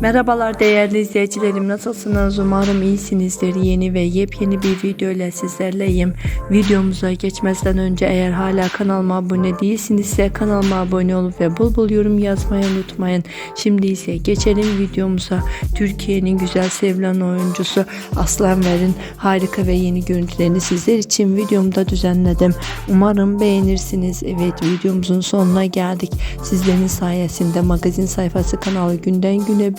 Merhabalar değerli izleyicilerim. Nasılsınız? Umarım iyisinizdir. Yeni ve yepyeni bir video ile sizlerleyim. Videomuza geçmezden önce eğer hala kanalıma abone değilsinizse kanalıma abone olup ve bul bul yorum yazmayı unutmayın. Şimdi ise geçelim videomuza. Türkiye'nin güzel sevilen oyuncusu Aslan Ver'in harika ve yeni görüntülerini sizler için videomda düzenledim. Umarım beğenirsiniz. Evet videomuzun sonuna geldik. Sizlerin sayesinde magazin sayfası kanalı günden güne